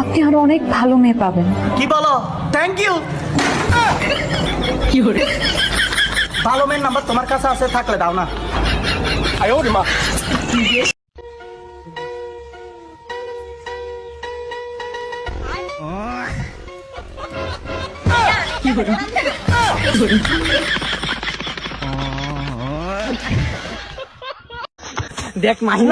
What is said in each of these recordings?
আপনি আরও অনেক ভালো মেয়ে পাবেন। কি বলো? থ্যাংক ইউ ভালো মেয়ের নাম্বার তোমার কাছে আছে থাকলে দাও না। দেখ মাহিন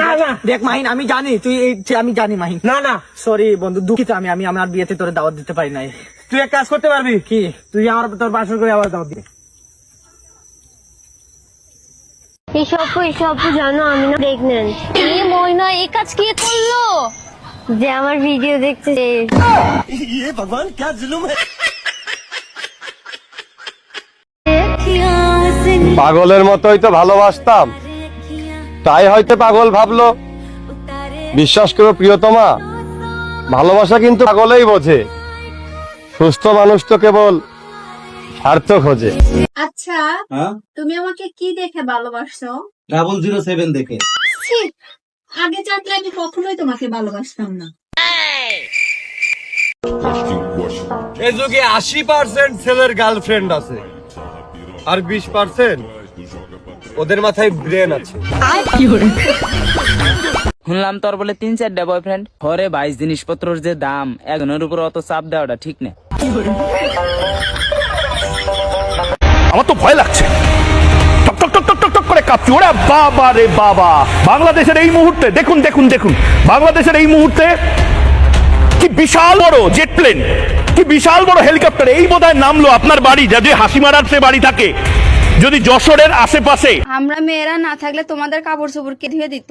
দেখ মাহিন আমি জানি তুই আমি জানি মাহিন। না না। সরি বন্ধু দুঃখিত আমি আমি আমার বিয়েতে তোরে দাওয়াত দিতে পারি নাই। তুই এক কাজ করতে পারবি? কি? তুই আমার তোর বাসর করে আবার দাও দিবি এসব এসব জানো আমি না প্রেগনেন্ট এই ময়না এই কাজ কে করল? যে আমার ভিডিও দেখছে। পাগলের মতোই তো ভালোবাসতাম। তাই হয়তো পাগল ভাবলো। বিশ্বাস করো প্রিয়তমা ভালোবাসা কিন্তু পাগলেই বোঝে। সুস্থ মানুষ তো কেবল স্বার্থ খোঁজে। আচ্ছা তুমি আমাকে কি দেখে ভালোবাসছো? ডাবল জিরো সেভেন দেখে। আগে জানলে আমি কখনোই তোমাকে ভালোবাসতাম না। এই যুগে আশি পার্সেন্ট ছেলের গার্লফ্রেন্ড আছে। আর বিশ পার্সেন্ট ওদের মাথায় ব্রেন আছে। শুনলাম তোর বলে তিন চারটা বয়ফ্রেন্ড ঘরে বাইশ জিনিসপত্রের যে দাম একজনের উপর অত চাপ দেওয়াটা ঠিক না। আমার তো ভয় লাগছে। টক টক টক টক টক টক করে কাঁপছি। ওরা বাবা রে বাবা। বাংলাদেশের এই মুহূর্তে দেখুন দেখুন দেখুন। বাংলাদেশের এই মুহূর্তে কি বিশাল বড় জেট প্লেন কি বিশাল বড় হেলিকপ্টার এই বোধহয় নামলো আপনার বাড়ি যদি হাসিমারার সে বাড়ি থাকে। যদি যশোরের আশেপাশে আমরা মেয়েরা না থাকলে তোমাদের কাপড় চোপড় কে ধুয়ে দিত?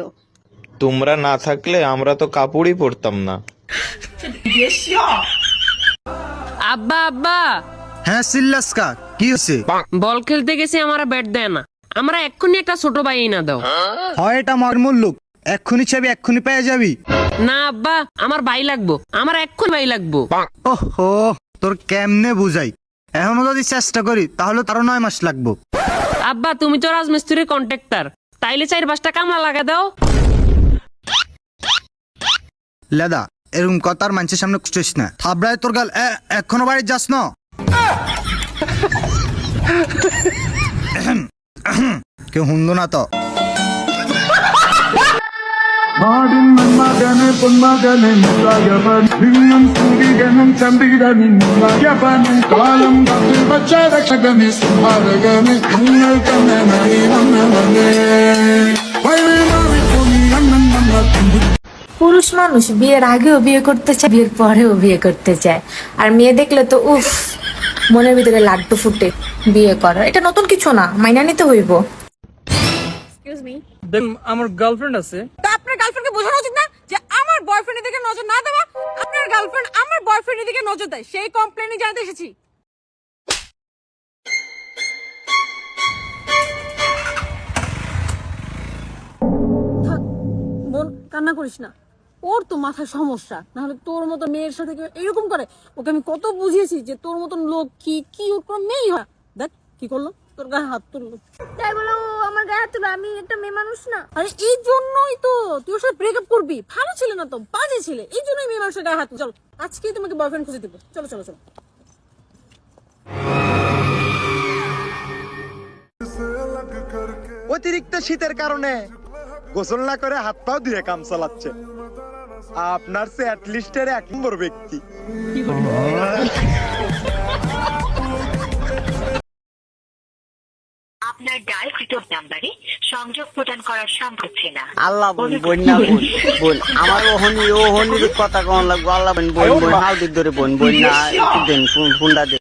তোমরা না থাকলে আমরা তো কাপড়ই পরতাম না। আব্বা আব্বা। হ্যাঁ সিল্লাসকা কি হচ্ছে বল খেলতে গেছে আমার ব্যাট দেয় না। আমরা এক্ষুনি একটা ছোট ভাই না দাও। হয় এটা মর্মর লোক। এক্ষুনি চাবি এক্ষুনি পেয়ে যাবি। না আব্বা আমার ভাই লাগবো। আমার এক্ষুনি ভাই লাগবো। ওহো তোর কেমনে বুঝাই? এখনও যদি চেষ্টা করি তাহলে তারও নয় মাস লাগবো। আব্বা তুমি তো রাজমিস্ত্রির কন্ট্রাক্টর তাইলে চার পাঁচটা কামলা লাগা দাও। লেদা এরকম কথার মানুষের সামনে কুচিস না। থাবড়ায় তোর গাল এখনও বাড়ি যাস না? কেউ হুন্দো না তো? পুরুষ মানুষ বিয়ের আগেও বিয়ে করতে চায় বিয়ের পরেও বিয়ে করতে চায়। আর মেয়ে দেখলে তো উফ মনের ভিতরে লাড্ডু ফুটে বিয়ে করার এটা নতুন কিছু না মাইনা নিতে হইব। আমার গার্লফ্রেন্ড আছে। তো আপনার গার্লফ্রেন্ডকে বোঝানো উচিত না যে আমার বয়ফ্রেন্ডের দিকে নজর না দেওয়া আপনার গার্লফ্রেন্ড আমার বয়ফ্রেন্ডের দিকে নজর দেয়। সেই কমপ্লেনই জানাতে এসেছি। কান্না করিস না। ওর তো মাথায় সমস্যা। নাহলে তোর মতো মেয়ের সাথে এরকম করে? ওকে আমি কত বুঝিয়েছি যে তোর মতন লোক কি কি ওর কোনো মেয়েই হয়? দেখ কি করল? তোর গায়ে হাত তুললো। তাই বলে আমার গায়ে হাত তুলো আমি একটা মেয়ে মানুষ না? আরে এই জন্যই তো। তুই ওর সাথে ব্রেকআপ করবি। ভালো ছিল না তো বাজে ছিলে। এই জন্যই মেয়ে মানুষের গায়ে হাত চলো আজকেই তোমাকে বয়ফ্রেন্ড খুঁজে দেবো। চলো চলো চলো। অতিরিক্ত শীতের কারণে গোসল না করে হাত পাও দিয়ে কাম চালাচ্ছে। আপনার সে অ্যাটলিস্টের এক নম্বর ব্যক্তি। আপনার ডায়ালকৃত নাম্বারে সংযোগ প্রদান করা সম্ভব না আল্লাহ বোন বোন না বোন বোন আমার ওহনি ওহনির কথা কন লাগবো আল্লাহ বোন বোন বোন হাল ধরে বোন বোন না একটু দেন ফোন- ফোনটা দেন।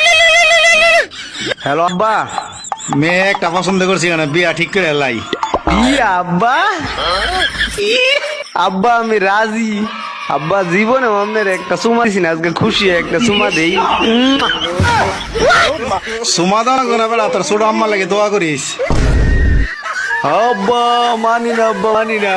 হ্যালো আব্বা। মেয়ে একটা পছন্দ করছি কেন? বিয়া ঠিক করে লাই। ই আব্বা। আব্বা আমি রাজি। আব্বা জীবনে আপনার একটা সুমা দিছি আজকে খুশি একটা সুমা দেই। সমাধান করে বেড়া তোর ছোট আম্মা লাগে দোয়া করিস। আব্বা মানি না আব্বা মানি না।